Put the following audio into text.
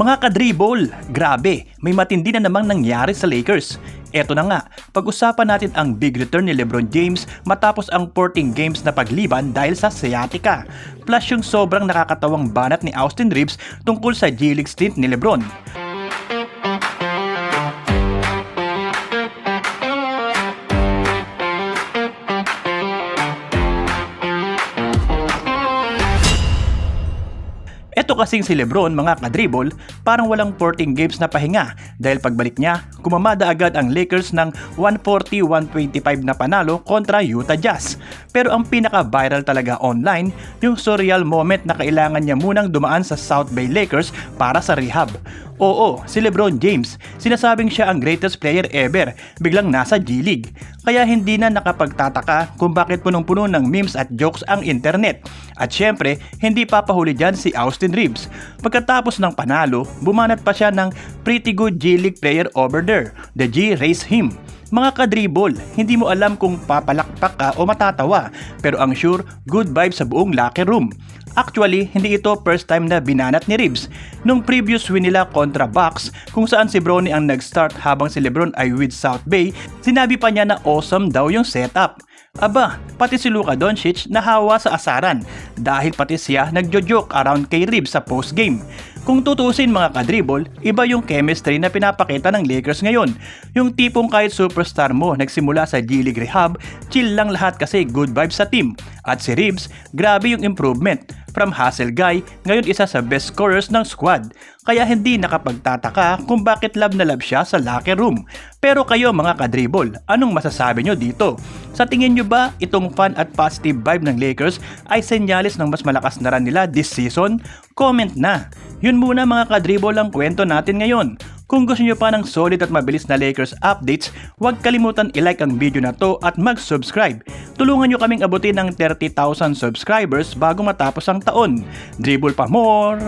Mga kadribol, grabe, may matindi na namang nangyari sa Lakers. Eto na nga, pag-usapan natin ang big return ni Lebron James matapos ang 14 games na pagliban dahil sa sciatica. Plus yung sobrang nakakatawang banat ni Austin Reeves tungkol sa G-League stint ni Lebron. Ito kasing si Lebron mga kadribol, parang walang 14 games na pahinga dahil pagbalik niya, kumamada agad ang Lakers ng 140-125 na panalo kontra Utah Jazz. Pero ang pinaka-viral talaga online, yung surreal moment na kailangan niya munang dumaan sa South Bay Lakers para sa rehab. Oo, si Lebron James, sinasabing siya ang greatest player ever, biglang nasa G-League. Kaya hindi na nakapagtataka kung bakit punong-puno ng memes at jokes ang internet. At syempre, hindi papahuli dyan si Austin Reeves. Pagkatapos ng panalo, bumanat pa siya ng pretty good G-League player over there. The G raised him. Mga kadribol, hindi mo alam kung papalakpak ka o matatawa, pero ang sure, good vibes sa buong locker room. Actually, hindi ito first time na binanat ni Reeves. Nung previous win nila kontra Bucks, kung saan si Bronny ang nag-start habang si Lebron ay with South Bay, sinabi pa niya na awesome daw yung setup. Aba, pati si Luka Doncic nahawa sa asaran dahil pati siya nagjo-joke around kay Reeves sa postgame. Kung tutusin mga kadribol, iba yung chemistry na pinapakita ng Lakers ngayon. Yung tipong kahit superstar mo nagsimula sa G-League Rehab, chill lang lahat kasi good vibes sa team. At si Reeves, grabe yung improvement. From hustle guy, ngayon isa sa best scorers ng squad. Kaya hindi nakapagtataka kung bakit love na love siya sa locker room. Pero kayo mga kadribol, anong masasabi nyo dito? Sa tingin nyo ba itong fun at positive vibe ng Lakers ay senyalis ng mas malakas na run nila this season? Comment na! Yun muna mga kadribol ang kwento natin ngayon. Kung gusto nyo pa ng solid at mabilis na Lakers updates, huwag kalimutan i-like ang video na to at mag-subscribe. Tulungan nyo kaming abutin ng 30,000 subscribers bago matapos ang taon. Dribble pa more!